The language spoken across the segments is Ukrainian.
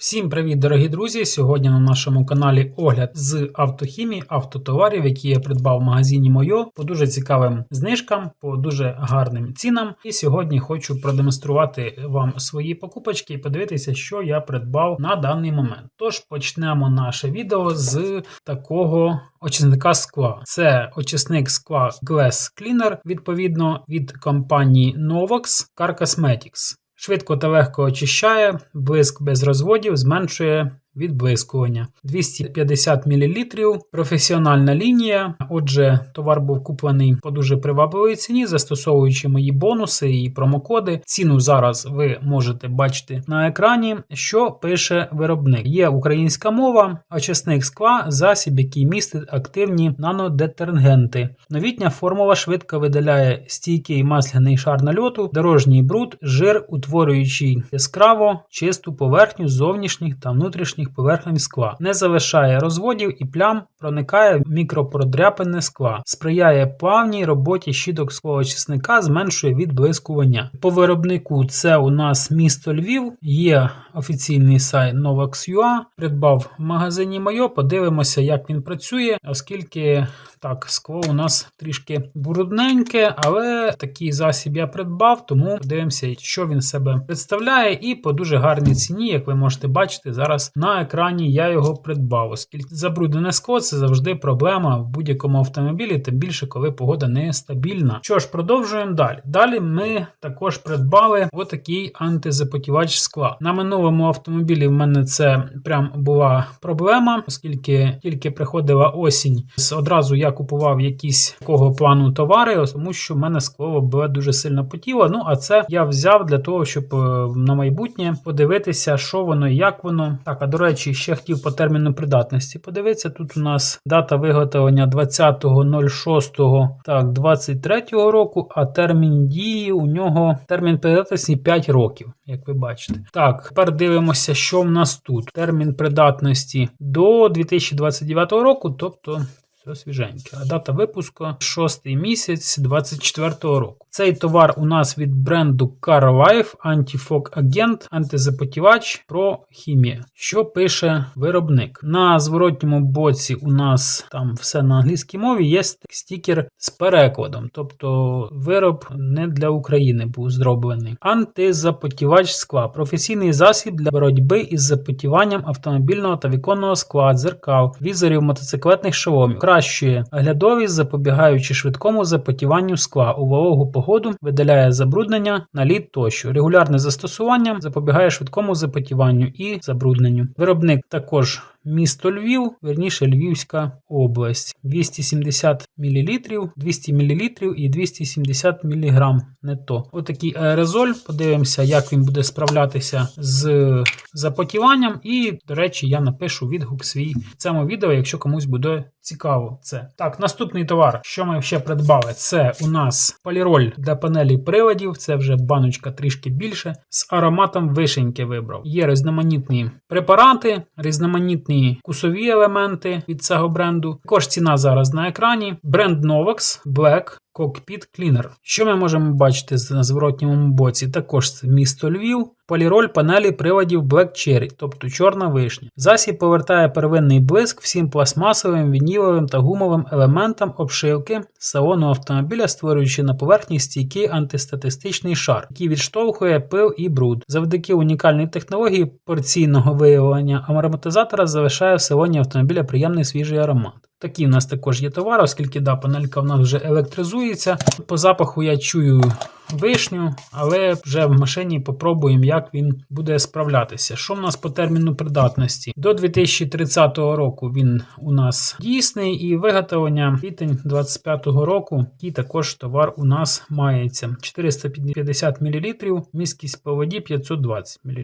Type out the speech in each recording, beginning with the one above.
Всім привіт, дорогі друзі! Сьогодні на нашому каналі огляд з автохімії, автотоварів, які я придбав в магазині Мойо по дуже цікавим знижкам, по дуже гарним цінам. І сьогодні хочу продемонструвати вам свої покупочки і подивитися, що я придбав на даний момент. Тож почнемо наше відео з такого очисника скла. Це очисник скла Glass Cleaner, відповідно від компанії Novox Car Cosmetics. Швидко та легко очищає, блиск без розводів, зменшує відблискування. 250 мл, професіональна лінія. Отже, товар був куплений по дуже привабливій ціні, застосовуючи мої бонуси і промокоди. Ціну зараз ви можете бачити на екрані, що пише виробник. Є українська мова, очисник скла, засіб, який містить активні нанодетергенти. Новітня формула швидко видаляє стійкий масляний шар нальоту, дорожній бруд, жир, утворюючи яскраво чисту поверхню зовнішніх та внутрішніх поверхень скла, не залишає розводів і плям, проникає в мікропродряпини скла, сприяє плавній роботі щіток склоочисника, зменшує відблискування. По виробнику це у нас місто Львів, є офіційний сайт Novax.ua, придбав в магазині Майо. Подивимося, як він працює, оскільки так, скло у нас трішки брудненьке, але такий засіб я придбав, тому подивимося, що він себе представляє. І по дуже гарній ціні, як ви можете бачити, зараз на екрані я його придбав, оскільки забруднене скло це завжди проблема в будь-якому автомобілі, тим більше, коли погода нестабільна. Що ж, продовжуємо далі. Далі ми також придбали отакий антизапотівач скла. На минулому автомобілі в мене це прям була проблема, оскільки тільки приходила осінь, одразу я купував якісь такого плану товари, тому що в мене скло було дуже сильно потіло. Ну а це я взяв для того, щоб е, на майбутнє подивитися, що воно і як воно. Так, а до речі, ще хотів по терміну придатності подивитися. Тут у нас дата виготовлення 20.06 так, 23 року, а термін дії у нього термін придатності 5 років, як ви бачите. Так, тепер дивимося, що в нас тут. Термін придатності до 2029 року, тобто. Все свіженьке. А дата випуску 6 місяць 24 року. Цей товар у нас від бренду CarLife Anti-Fog Agent, антизапотівач про хімію. Що пише виробник? На зворотньому боці у нас там все на англійській мові, є стікер з перекладом. Тобто вироб не для України був зроблений. Антизапотівач скла. Професійний засіб для боротьби із запотіванням автомобільного та віконного скла, дзеркал, візорів мотоциклетних шоломів. Покращує оглядовість, запобігаючи швидкому запотіванню скла у вологу погоду, видаляє забруднення, наліт тощо. Регулярне застосування запобігає швидкому запотіванню і забрудненню. Виробник також місто Львів, верніше Львівська область. 270 мл, 200 мл і 270 мг. Не то. Отакий аерозоль. Подивимося, як він буде справлятися з запотіванням. І, до речі, я напишу відгук свій в цьому відео, якщо комусь буде цікаво це. Так, наступний товар, що ми ще придбали, це у нас поліроль для панелі приладів. Це вже баночка трішки більше. З ароматом вишеньки вибрав. Є різноманітні препарати, різноманітні кусові елементи від цього бренду. Також ціна зараз на екрані. Бренд Novox Black. Cockpit Cleaner. Що ми можемо бачити на зворотньому боці? Також місто Львів, поліроль панелі приладів Black Cherry, тобто чорна вишня. Засіб повертає первинний блиск всім пластмасовим, вініловим та гумовим елементам обшивки салону автомобіля, створюючи на поверхні стійкий антистатистичний шар, який відштовхує пил і бруд. Завдяки унікальній технології порційного виявлення ароматизатора залишає в салоні автомобіля приємний свіжий аромат. Такі в нас також є товар, оскільки да, панелька в нас вже електризується. По запаху я чую вишню, але вже в машині попробуємо, як він буде справлятися. Що в нас по терміну придатності? До 2030 року він у нас дійсний і виготовлення квітень 2025 року, і також товар у нас мається 450 мл, міськість по воді 520 мл.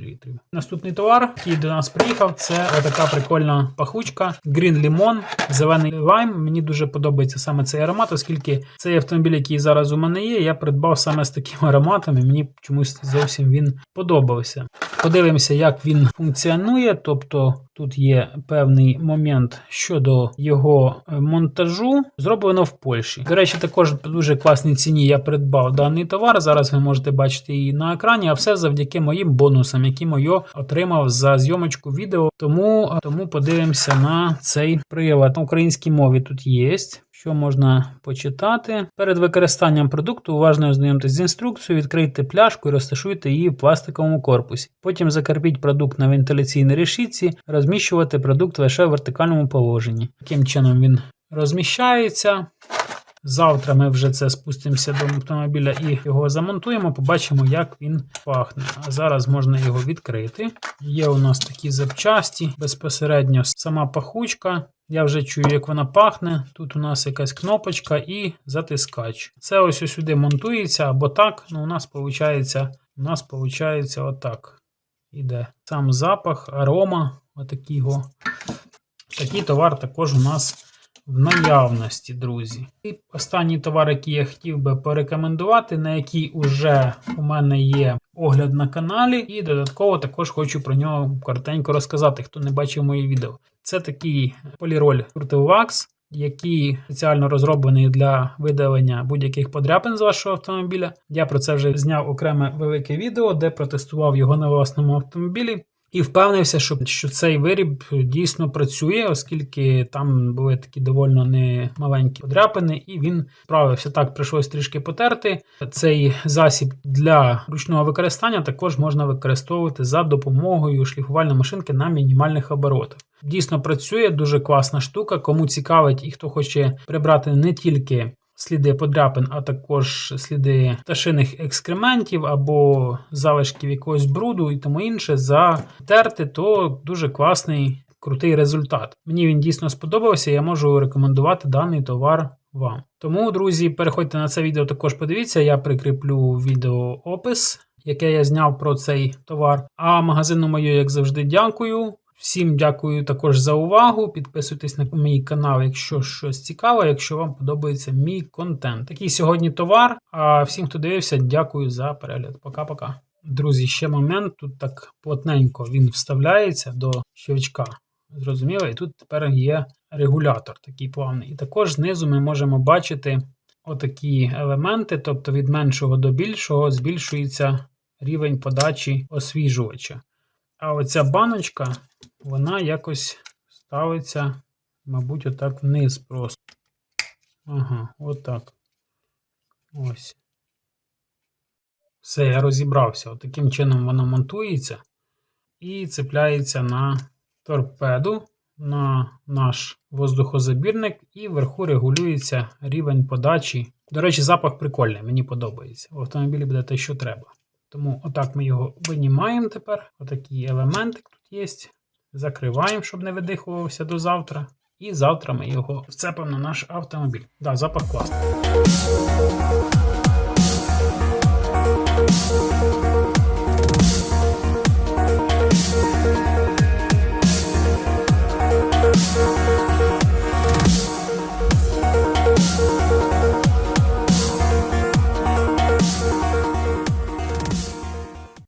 Наступний товар, який до нас приїхав, це така прикольна пахучка Green Lemon, зелений лайм. Мені дуже подобається саме цей аромат, оскільки цей автомобіль, який зараз у мене є, я придбав саме з таким ароматом, і мені чомусь зовсім він подобався. Подивимося, як він функціонує. Тобто Тут є певний момент щодо його е, монтажу. Зроблено в Польщі. До речі, також в дуже класній ціні я придбав даний товар. Зараз ви можете бачити її на екрані, а все завдяки моїм бонусам, які Мойо отримав за зйомочку відео. Тому, тому подивимося на цей прилад. На українській мові тут є. Що можна почитати? Перед використанням продукту уважно ознайомтесь з інструкцією, відкрийте пляшку і розташуйте її в пластиковому корпусі. Потім закріпіть продукт на вентиляційній решітці, розміщувати продукт лише в вертикальному положенні. Таким чином він розміщається. Завтра ми вже це спустимося до автомобіля і його замонтуємо, побачимо, як він пахне. А зараз можна його відкрити. Є у нас такі запчасті, безпосередньо сама пахучка. Я вже чую, як вона пахне. Тут у нас якась кнопочка і затискач. Це ось ось сюди монтується або так. Ну, у нас виходить, у нас виходить отак. Іде сам запах, арома, отакий його. Такий товар також у нас в наявності, друзі. І останній товар, який я хотів би порекомендувати, на який уже у мене є огляд на каналі, і додатково також хочу про нього коротенько розказати, хто не бачив мої відео. Це такий поліроль Wax, який спеціально розроблений для видалення будь-яких подряпин з вашого автомобіля. Я про це вже зняв окреме велике відео, де протестував його на власному автомобілі. І впевнився, що, що цей виріб дійсно працює, оскільки там були такі доволі немаленькі подряпини, і він справився так, прийшлось трішки потерти. Цей засіб для ручного використання також можна використовувати за допомогою шліфувальної машинки на мінімальних оборотах. Дійсно працює, дуже класна штука. Кому цікавить і хто хоче прибрати не тільки сліди подряпин, а також сліди пташиних екскрементів або залишків якогось бруду і тому інше, затерти, то дуже класний, крутий результат. Мені він дійсно сподобався, я можу рекомендувати даний товар вам. Тому, друзі, переходьте на це відео, також подивіться, я прикріплю відеоопис, яке я зняв про цей товар. А магазину мою, як завжди, дякую. Всім дякую також за увагу. Підписуйтесь на мій канал, якщо щось цікаве, якщо вам подобається мій контент. Такий сьогодні товар. А всім, хто дивився, дякую за перегляд. Пока-пока. Друзі, ще момент. Тут так плотненько він вставляється до щелчка. Зрозуміло? І тут тепер є регулятор такий плавний. І також знизу ми можемо бачити отакі елементи, тобто від меншого до більшого збільшується рівень подачі освіжувача. А оця баночка, вона якось ставиться, мабуть, отак вниз просто. Ага, отак. Ось. Все, я розібрався. От таким чином вона монтується і цепляється на торпеду, на наш воздухозабірник, і вверху регулюється рівень подачі. До речі, запах прикольний, мені подобається. В автомобілі буде те, що треба. Тому отак ми його винімаємо тепер. Отакий елементик тут є. Закриваємо, щоб не видихувався до завтра. І завтра ми його вцепимо на наш автомобіль. Да, запах класний.